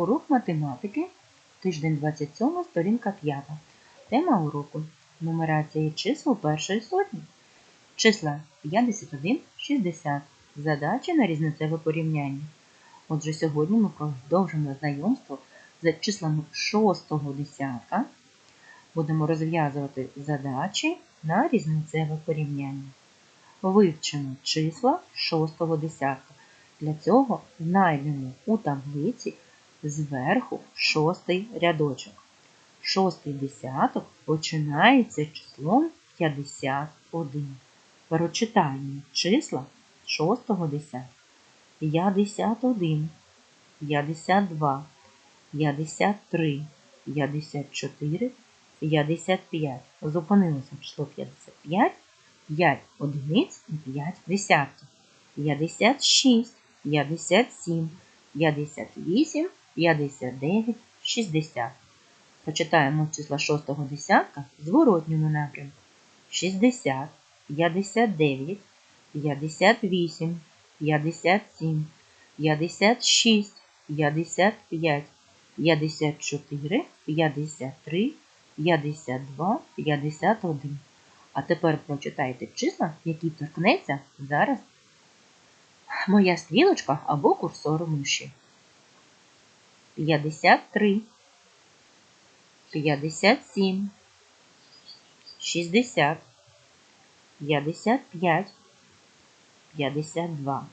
Урок математики, тиждень 27, сторінка 5. Тема уроку нумерація чисел першої сотні. Числа 51, 60. Задачі на різницеве порівняння. Отже, сьогодні ми продовжимо знайомство з числами 6 десятка. Будемо розв'язувати задачі на різницеве порівняння. Вивчимо числа 6 десятка. Для цього знайдемо у таблиці зверху шостий рядочок. Шостий десяток починається числом 51. Прочитаємо числа шостого десятка. 51, 52, 53, 54, 55. Зупинилося число 55, 5 одиниць і 5 десятків. 56, 57, 58, 59, 60. Прочитаємо числа шостого десятка зворотньому напрямку. 60, 59, 58, 57, 56, 55, 54, 53, 52, 51. А тепер прочитайте числа, які торкнеться зараз моя стрілочка або курсор миші. 53, 57, 60, 55, 52.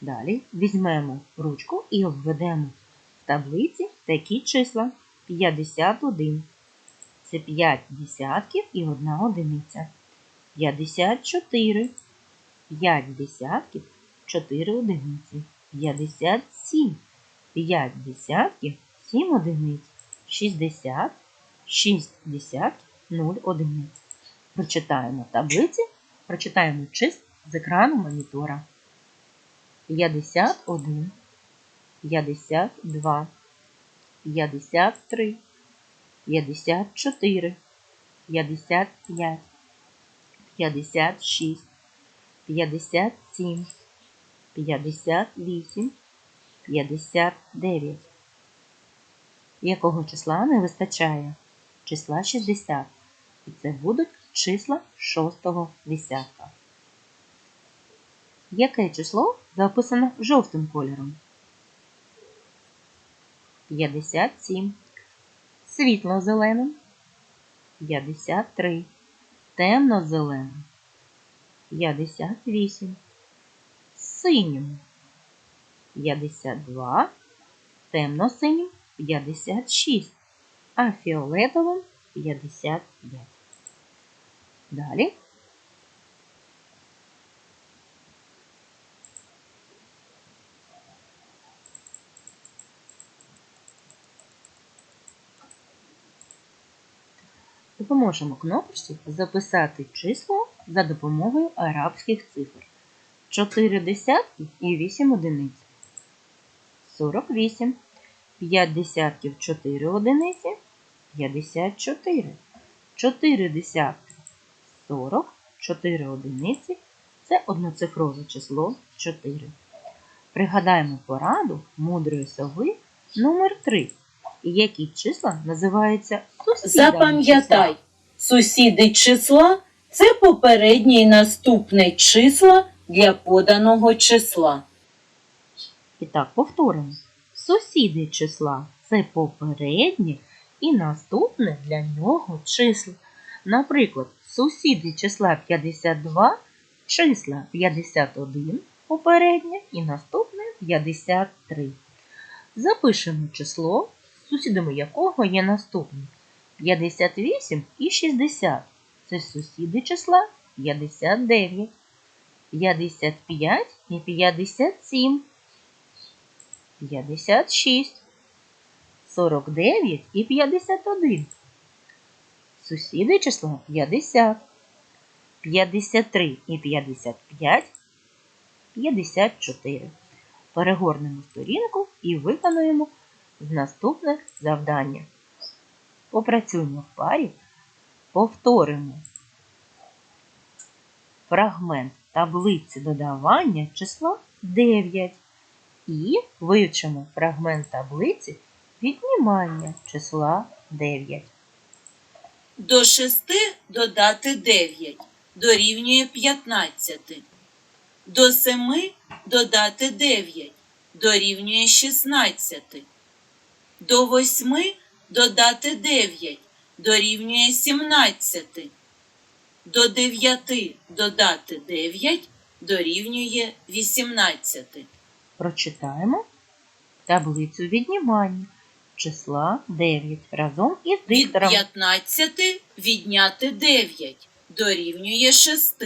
Далі візьмемо ручку і обведемо в таблиці такі числа 51. Це 5 десятків і одна одиниця. 54, 5 десятків, 4 одиниці. 57, 5 десятків, 7 одиниць. 60, 6 десятків, 0 одиниць. Прочитаємо таблиці, прочитаємо числа з екрану монітора. 51, 52, 53, 54, 55, 56, 57, 58, 59. Якого числа не вистачає? Числа 60. І це будуть числа шостого десятка. Яке число записано жовтим кольором? 57. Світло-зеленим. 53. Темно-зеленим. 58. Синім. 52. Темно-синім. 56. А фіолетовим 55. Далі. Допоможемо кнопочці записати число за допомогою арабських цифр. 4 десятки і 8 одиниць. 48. 5 десятків 4 одиниці. 54. 4 десятки 40. 4 одиниці. Це одноцифрове число 4. Пригадаємо пораду мудрої сови номер 3 які числа називаються сусідами Запам'ятай, сусіди числа це попереднє і наступне числа для поданого числа. І так, повторимо. Сусіди числа це попереднє і наступне для нього числа. Наприклад, сусіди числа 52, числа 51 попереднє і наступне 53. Запишемо число, сусідами якого є наступне. 58 і 60. Це сусіди числа 59. 55 і 57. 56, 49 і 51. Сусіди числа 50, 53 і 55, 54. Перегорнемо сторінку і виконуємо наступне завдання. Попрацюємо в парі, повторимо фрагмент таблиці додавання числа 9 і вивчимо фрагмент таблиці віднімання числа 9. До 6 додати 9 дорівнює 15. До 7 додати 9 дорівнює 16. До 8 додати 9 дорівнює 17. До 9 додати 9 дорівнює 18. Прочитаємо таблицю віднімання числа 9 разом із Від 15 відняти 9 дорівнює 6.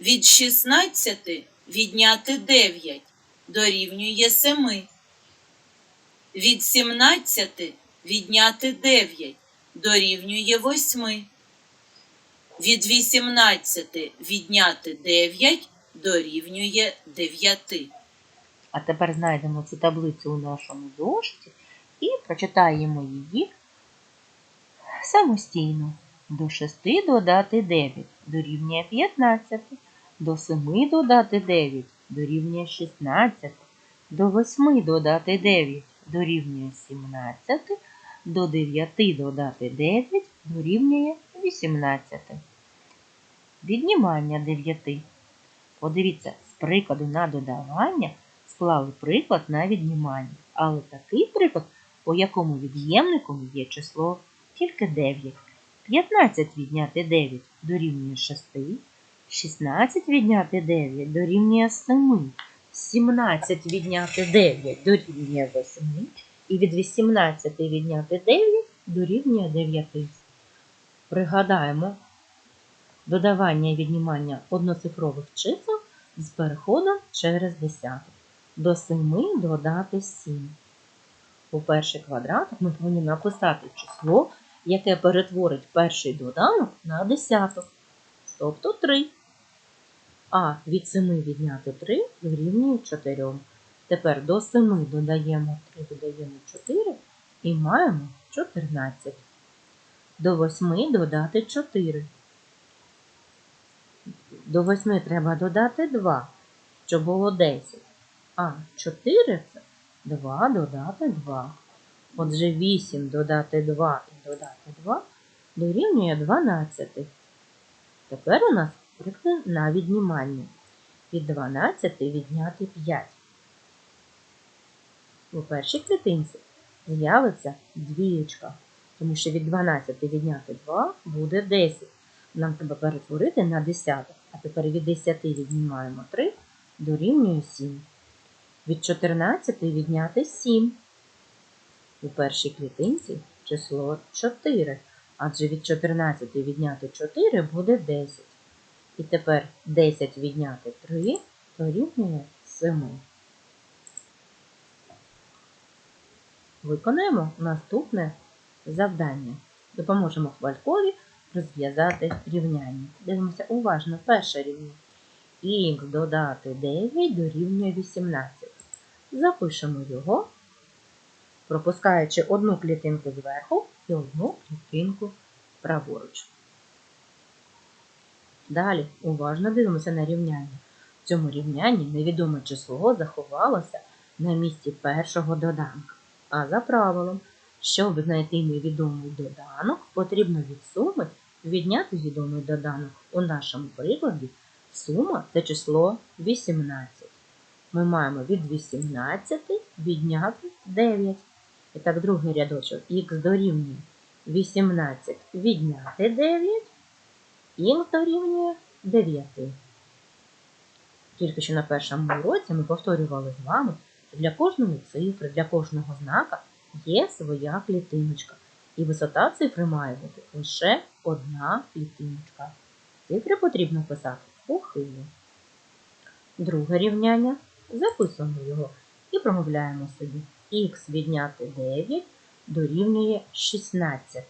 Від 16 відняти 9 дорівнює 7. Від 17 відняти 9 дорівнює 8. Від 18 відняти 9 дорівнює 9. А тепер знайдемо цю таблицю у нашому зошиті і прочитаємо її самостійно. До 6 додати 9 дорівнює 15. До 7 додати 9 дорівнює 16. До 8 додати 9 дорівнює 17. До 9 додати 9 дорівнює 18. Віднімання 9. Подивіться, з прикладу на додавання склали приклад на віднімання. Але такий приклад, у якому від'ємником є число тільки 9. 15 відняти 9 дорівнює 6. 16 відняти 9 дорівнює 7. 17 відняти 9 дорівнює 8. І від 18 відняти 9 дорівнює 9. Пригадаємо додавання і віднімання одноцифрових чисел з переходом через десяток. До 7 додати 7. У перший квадратик ми повинні написати число, яке перетворить перший доданок на десяток, тобто 3. А від 7 відняти 3 дорівнює 4. Тепер до 7 додаємо 3, додаємо 4 і маємо 14. До 8 додати 4. До 8 треба додати 2, щоб було 10. А 4 це 2 додати 2. Отже, 8 додати 2 і додати 2 дорівнює 12. Тепер у нас приклад на віднімання. Від 12 відняти 5. У першій клітинці з'явиться двієчка, тому що від 12 відняти 2 буде 10. Нам треба перетворити на десяток. А тепер від 10 віднімаємо 3 дорівнює 7. Від 14 відняти 7. У першій клітинці число 4. Адже від 14 відняти 4 буде 10. І тепер 10 відняти 3 дорівнює 7. Виконаємо наступне завдання. Допоможемо хвалькові розв'язати рівняння. Дивимося уважно перше рівняння. Х додати 9 дорівнює 18. Запишемо його, пропускаючи одну клітинку зверху і одну клітинку праворуч. Далі уважно дивимося на рівняння. В цьому рівнянні невідоме число заховалося на місці першого доданка. А за правилом, щоб знайти невідомий доданок, потрібно від суми відняти відомий доданок. У нашому прикладі сума це число 18. Ми маємо від 18 відняти 9. І так, другий рядочок х дорівнює 18 відняти 9, х дорівнює 9. Тільки що на першому уроці ми повторювали з вами, що для кожної цифри, для кожного знака є своя клітиночка. І висота цифри має бути лише одна клітиночка. Цифри потрібно писати похило. Друге рівняння. Записуємо його і промовляємо собі. Х відняти 9 дорівнює 16.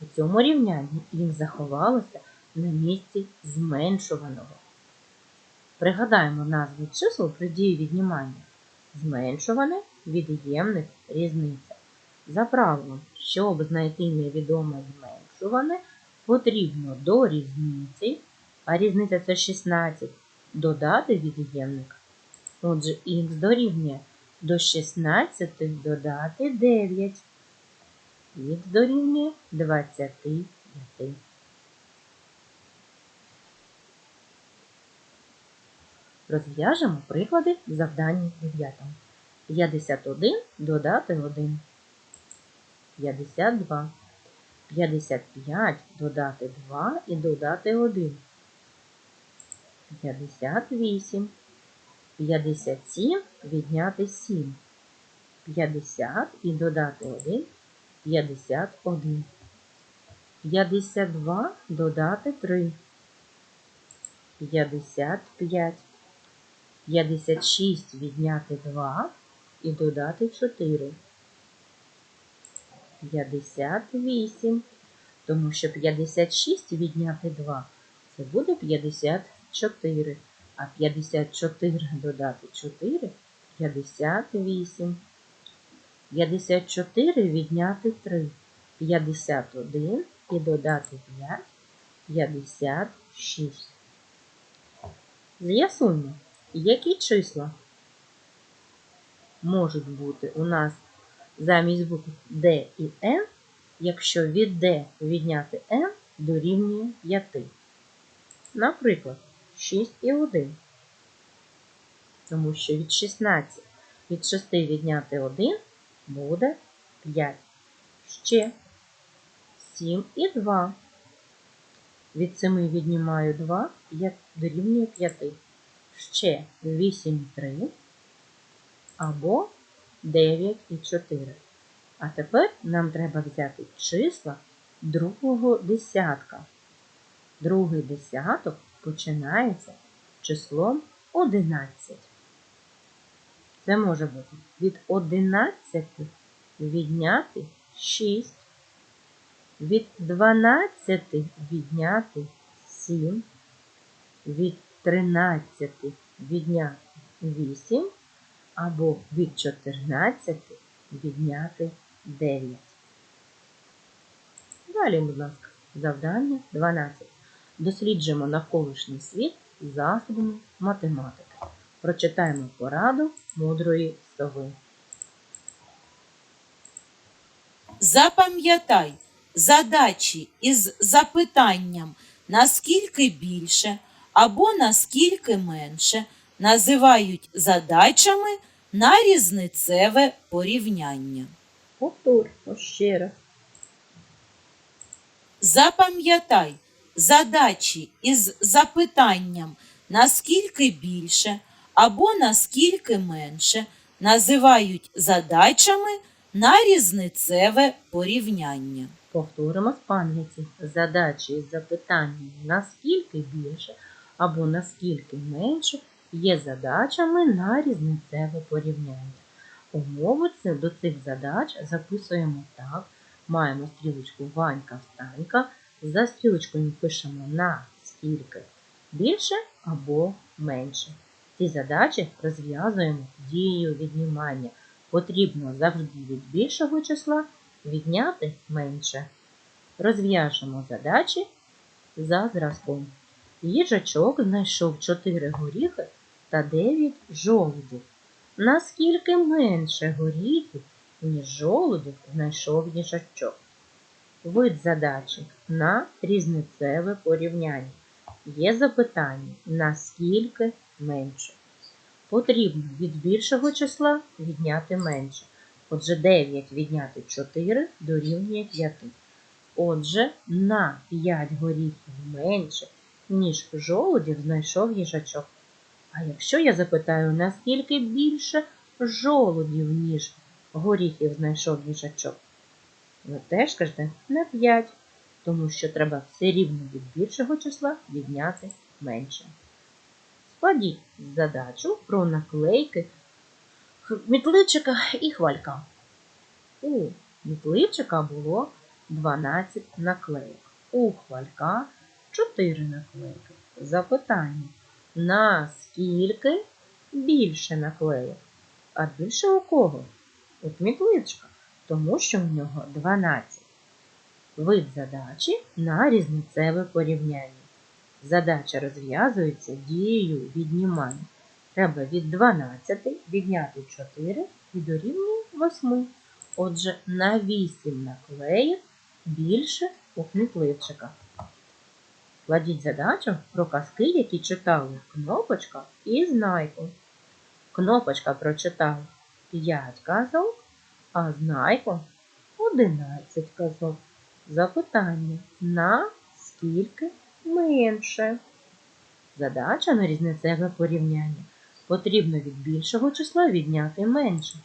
У цьому рівнянні х заховалося на місці зменшуваного. Пригадаємо назву чисел при дії віднімання. Зменшуване, від'ємник, різниця. За правилом, щоб знайти невідоме зменшуване, потрібно до різниці, а різниця це 16, додати від'ємник. Отже, х дорівнює до 16 додати 9. Х дорівнює 25. Розв'яжемо приклади завдання 9. 51 додати 1. 52. 55 додати 2 і додати 1. 58. 57 відняти 7. 50 і додати 1. 51. 52 додати 3. 55. 56 відняти 2 і додати 4. 58. Тому що 56 відняти 2 це буде 54. А 54 додати 4 58. 54 відняти 3 51 і додати 5 56. З'ясуємо, які числа можуть бути у нас замість букв D і N, якщо від D відняти N дорівнює 5. Наприклад, 6 і 1. Тому що від 16 від 6 відняти 1 буде 5. Ще 7 і 2. Від 7 віднімаю 2, як дорівнює 5. Ще 8 і 3 або 9 і 4. А тепер нам треба взяти числа другого десятка. Другий десяток починається числом 11. Це може бути від 11 відняти 6, від 12 відняти 7, від 13 відняти 8 або від 14 відняти 9. Далі, будь ласка, завдання 12. Досліджуємо навколишній світ засобами математики. Прочитаємо пораду мудрої сови. Запам'ятай задачі із запитанням наскільки більше або наскільки менше називають задачами на різницеве порівняння. Повтор ще раз. Запам'ятай задачі із запитанням наскільки більше або наскільки менше називають задачами на різницеве порівняння. Повторимо з пам'яті задачі з запитанням наскільки більше або наскільки менше є задачами на різницеве порівняння. Умови до цих задач записуємо так. Маємо стрілочку Ванька встанька. За стрілочкою пишемо на скільки більше або менше. Ці задачі розв'язуємо дією віднімання. Потрібно завжди від більшого числа відняти менше. Розв'яжемо задачі за зразком. Їжачок знайшов 4 горіхи та 9 жолудів. Наскільки менше горіхів, ніж жолудів, знайшов їжачок. Вид задачі на різницеве порівняння. Є запитання, наскільки менше. Потрібно від більшого числа відняти менше. Отже, 9 відняти 4 дорівнює 5. Отже, на 5 горіхів менше, ніж жолудів знайшов їжачок. А якщо я запитаю, наскільки більше жолудів, ніж горіхів знайшов їжачок? Ви теж кажете на 5, тому що треба все рівно від більшого числа відняти менше. Складіть задачу про наклейки мітличика і хвалька. У мітличика було 12 наклейок. У хвалька 4 наклейки. Запитання. Наскільки більше наклейок? А більше у кого? У мітличка, тому що в нього 12. Вид задачі на різницеве порівняння. Задача розв'язується дією віднімання. Треба від 12 відняти 4 і дорівнює 8. Отже, на 8 наклеїв більше у кмітливчика. Кладіть задачу про казки, які читали Кнопочка і Знайко. Кнопочка прочитала 5 казок, а Знайко 11 казок. Запитання на скільки менше? Задача на різницеве порівняння. Потрібно від більшого числа відняти менше.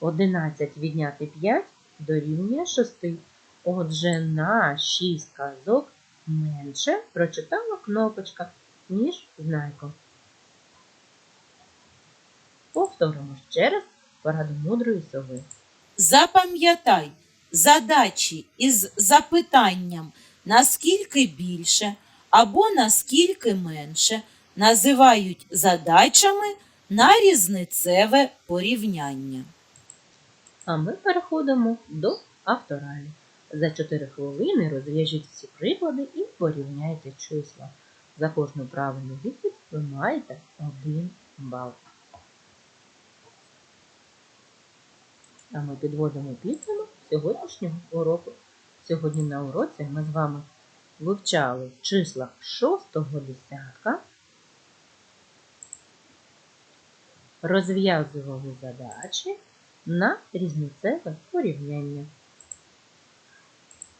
11 відняти 5 дорівнює 6. Отже, на 6 казок менше прочитала кнопочка, ніж знайко. Повторимо ще раз пораду мудрої сови. Запам'ятай, задачі із запитанням наскільки більше або наскільки менше називають задачами на різницеве порівняння. А ми переходимо до авторалі. За 4 хвилини розв'яжіть всі приклади і порівняйте числа. За кожну правильну відповідь ви маєте 1 бал. А ми підводимо підсумок сьогоднішнього уроку. Сьогодні на уроці ми з вами вивчали числа 6 десятка, розв'язували задачі на різницеве порівняння.